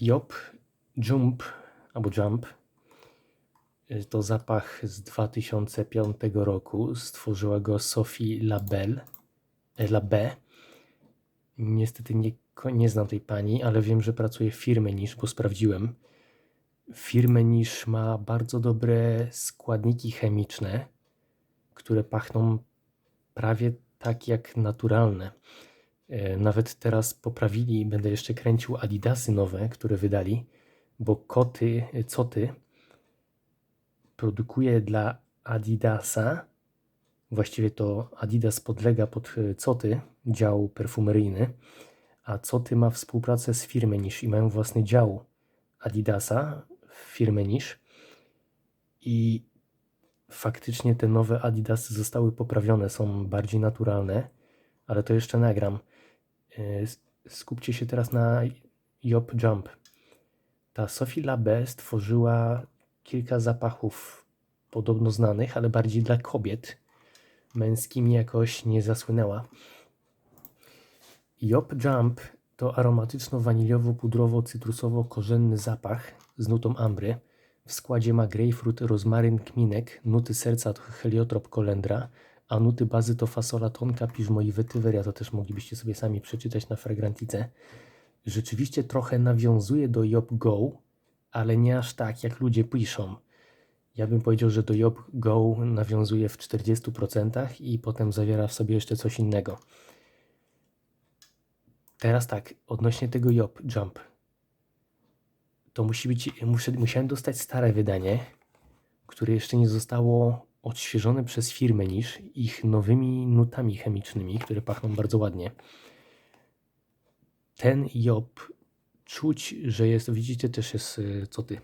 Job Jump albo Jump y, to zapach z 2005 roku. Stworzyła go Sophie Labelle. e, Labé. Niestety nie, nie znam tej pani, ale wiem, że pracuje w firmie niż, bo sprawdziłem. Firmę niż ma bardzo dobre składniki chemiczne, które pachną prawie tak jak naturalne. E, Nawet teraz poprawili, będę jeszcze kręcił Adidasy nowe, które wydali, bo koty, e, coty produkuje dla Adidasa, właściwie to Adidas podlega pod e, coty, dział perfumeryjny, a coty ma współpracę z firmą niż i mają własny dział Adidasa w firmie niż i faktycznie te nowe Adidasy zostały poprawione, są bardziej naturalne, ale to jeszcze nagram. E, Skupcie się teraz na Job Jump. Ta Sophie Labé stworzyła kilka zapachów podobno znanych, ale bardziej dla kobiet. Męskimi jakoś nie zasłynęła. Job Jump to aromatyczno-waniliowo-pudrowo-cytrusowo-korzenny zapach z nutą ambry. W składzie ma grejpfrut, rozmaryn, kminek, nuty serca to heliotrop, kolendra, a nuty bazy to fasola tonka, piżmo i wetyweria. To też moglibyście sobie sami przeczytać na fragrantice. Rzeczywiście trochę nawiązuje do Job Go, ale nie aż tak, jak ludzie piszą. Ja bym powiedział, że do Job Go nawiązuje w 40% i potem zawiera w sobie jeszcze coś innego. Teraz tak, odnośnie tego Job Jump. To musi być, muszę, musiałem dostać stare wydanie, które jeszcze nie zostało odświeżone przez firmę niż ich nowymi nutami chemicznymi, które pachną bardzo ładnie. Ten Job czuć, że jest, widzicie też jest y, co ty.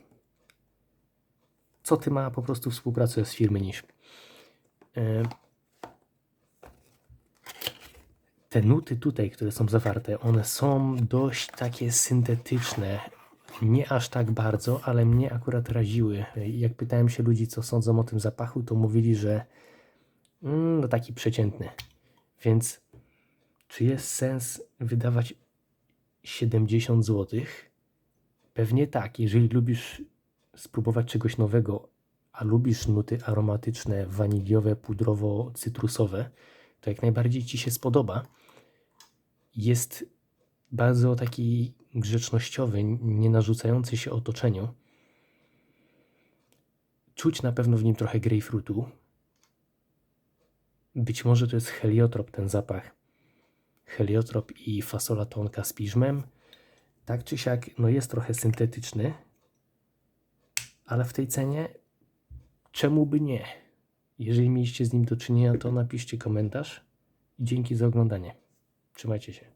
Co ty ma po prostu współpracę z firmy niż. E, te nuty tutaj, które są zawarte, one są dość takie syntetyczne. Nie aż tak bardzo, ale mnie akurat raziły. Jak pytałem się ludzi, co sądzą o tym zapachu, to mówili, że mm, no taki przeciętny. Więc czy jest sens wydawać 70 zł? Pewnie tak, jeżeli lubisz spróbować czegoś nowego, a lubisz nuty aromatyczne, waniliowe, pudrowo-cytrusowe, to jak najbardziej ci się spodoba. Jest bardzo taki grzecznościowy, nie narzucający się otoczeniu. Czuć na pewno w nim trochę grejpfrutu. Być może to jest heliotrop ten zapach. Heliotrop i fasola tonka z piżmem. Tak czy siak, no jest trochę syntetyczny, ale w tej cenie czemu by nie? Jeżeli mieliście z nim do czynienia, to napiszcie komentarz dzięki za oglądanie. Trzymajcie się.